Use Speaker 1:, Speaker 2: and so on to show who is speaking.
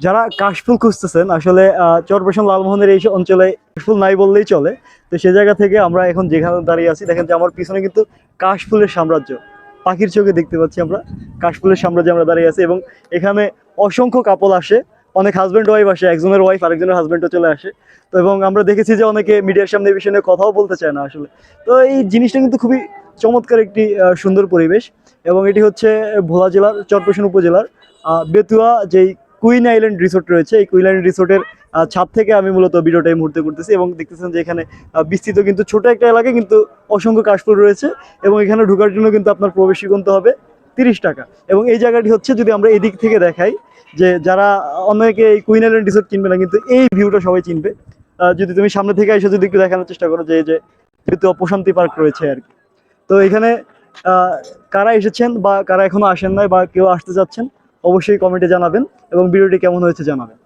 Speaker 1: যারা কাশফুল খুঁজতেছেন, আসলে চরপেশন লালমোহনের এই অঞ্চলে কাশফুল নাই বললেই চলে। তো সে জায়গা থেকে আমরা এখন যেখানে দাঁড়িয়ে আছি, দেখেন যে আমার পিছনে কিন্তু কাশফুলের সাম্রাজ্য। পাখির চোখে দেখতে পাচ্ছি আমরা কাশফুলের সাম্রাজ্যে আমরা দাঁড়িয়ে আছি এবং এখানে অসংখ্য কাপল আসে। অনেক হাজব্যান্ড ওয়াইফ আসে, একজনের ওয়াইফ আরেকজনের হাজব্যান্ডও চলে আসে। তো এবং আমরা দেখেছি যে অনেকে মিডিয়ার সামনে এই বিষয়ে কথাও বলতে চায় না আসলে। তো এই জিনিসটা কিন্তু খুবই চমৎকার একটি সুন্দর পরিবেশ এবং এটি হচ্ছে ভোলা জেলার চরপেশন উপজেলার বেতুয়া যেই কুইন আইল্যান্ড রিসোর্ট রয়েছে। এই কুইন আইল্যান্ড রিসোর্টের ছাদ থেকে আমি মূলত ভিডিওটা এই মুহূর্তে করতেছি এবং দেখতেছেন যে এখানে বিস্তৃত কিন্তু ছোট একটা এলাকা, কিন্তু অসংখ্য কাশফুল রয়েছে এবং এখানে ঢোকার জন্য কিন্তু আপনার প্রবেশী গুনতে হবে তিরিশ টাকা। এবং এই জায়গাটি হচ্ছে যদি আমরা এদিক থেকে দেখাই যে যারা অনেকে এই কুইন আইল্যান্ড রিসোর্ট চিনবে না, কিন্তু এই ভিউটা সবাই চিনবে। যদি তুমি সামনে থেকে এসে যদি একটু দেখানোর চেষ্টা করো যে যে যেহেতু প্রশান্তি পার্ক রয়েছে আর কি। তো এখানে কারা এসেছেন বা কারা এখনও আসেন নাই বা কেউ আসতে যাচ্ছেন অবশ্যই কমেন্টে জানাবেন এবং ভিডিওটি কেমন হয়েছে জানাবেন।